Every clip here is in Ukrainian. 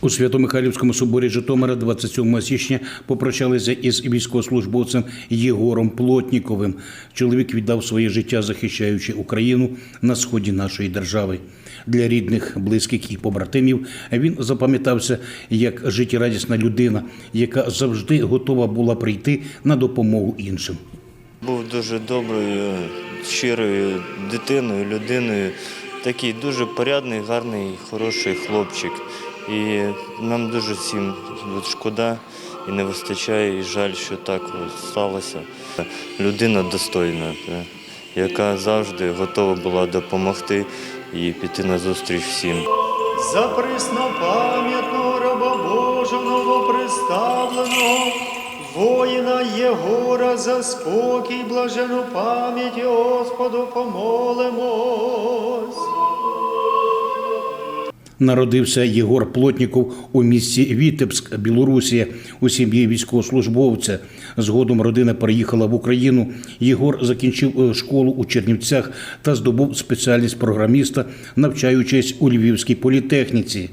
У Свято-Михайлівському соборі Житомира 27 січня попрощалися із військовослужбовцем Єгором Плотніковим. Чоловік віддав своє життя, захищаючи Україну на сході нашої держави. Для рідних, близьких і побратимів він запам'ятався як життєрадісна людина, яка завжди готова була прийти на допомогу іншим. Був дуже доброю, щирою дитиною, людиною. Такий дуже порядний, гарний, хороший хлопчик. І нам дуже всім шкода і не вистачає, і жаль, що так сталося. Людина достойна, яка завжди готова була допомогти і піти на зустріч всім. За преснопам'ятного раба Божого новоприставленого, воїна Єгора за спокій, блажену пам'ять Господу помолимось. Народився Єгор Плотніков у місті Вітебськ, Білорусія, у сім'ї військовослужбовця. Згодом родина переїхала в Україну. Єгор закінчив е, школу у Чернівцях та здобув спеціальність програміста, навчаючись у Львівській політехніці.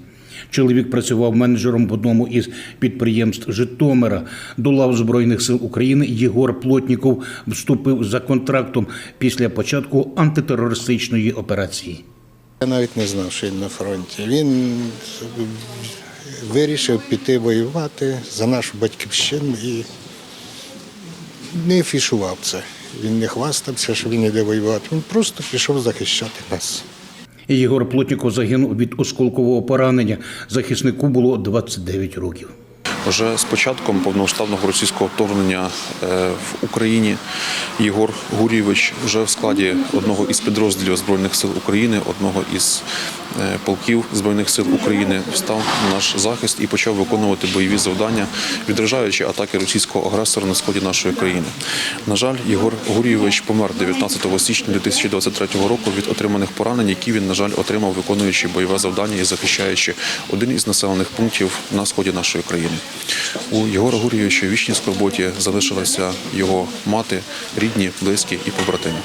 Чоловік працював менеджером в одному із підприємств Житомира. До лав Збройних сил України Єгор Плотніков вступив за контрактом після початку антитерористичної операції. Я навіть не знав, що він на фронті. Він вирішив піти воювати за нашу батьківщину і не афішував це. Він не хвастався, що він йде воювати. Він просто пішов захищати нас. Єгор Плотніков загинув від осколкового поранення. Захиснику було 29 років. Вже з початком повномасштабного російського вторгнення е, в Україні Єгор Гурійович вже в складі одного із підрозділів Збройних сил України, одного із е, полків Збройних сил України встав на наш захист і почав виконувати бойові завдання, відражаючи атаки російського агресора на сході нашої країни. На жаль, Єгор Гурійович помер 19 січня 2023 року від отриманих поранень, які він, на жаль, отримав, виконуючи бойове завдання і захищаючи один із населених пунктів на сході нашої країни. У Єгора Гур'євича вічній скорботі залишилася його мати, рідні, близькі і побратими.